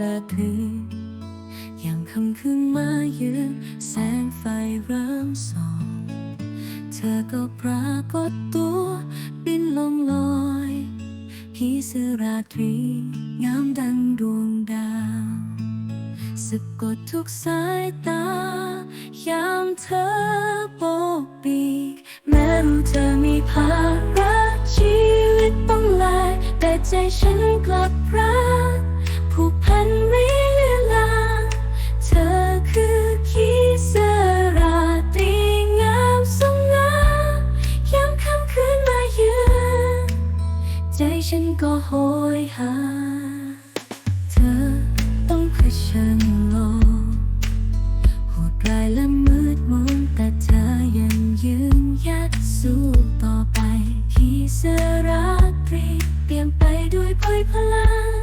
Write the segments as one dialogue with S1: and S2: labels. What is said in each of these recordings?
S1: ราตรียังคำคืนมายืนแสงไฟเริ่มส่อง เธอก็ปรากฏตัวบินลงลอยผีเสื้อราตรี งามดังดวงดาวสะกดทุกสายตายามเธอ ใจฉันก็โหยหา เธอต้องเผชิญโลกโหดร้ายและมืดมนแต่เธอยังยืนหยัดสู้ต่อไปที่เสราตรีเตรียมไปด้วยพลพลัง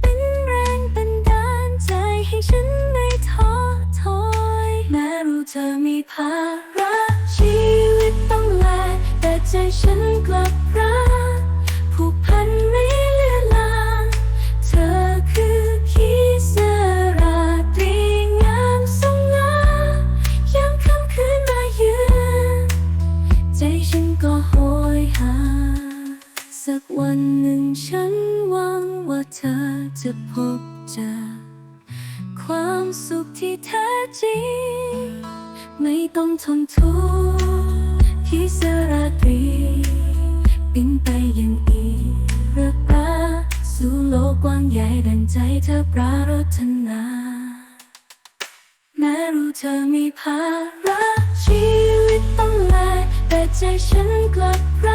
S1: เป็นแรงบันดาลใจให้ฉันไม่ท้อถอยแม้รู้เธอมีภา เธอจะพบเจอ ความสุขที่แท้จริง ไม่ต้องทนทุกข์ที่สราตรีบินไปยังอีรปาสู่โลกกว้างใหญ่ดังใจเธอปรารถนา แม้รู้เธอมีภาระชีวิตต้องแลกแต่ใจฉันกลับร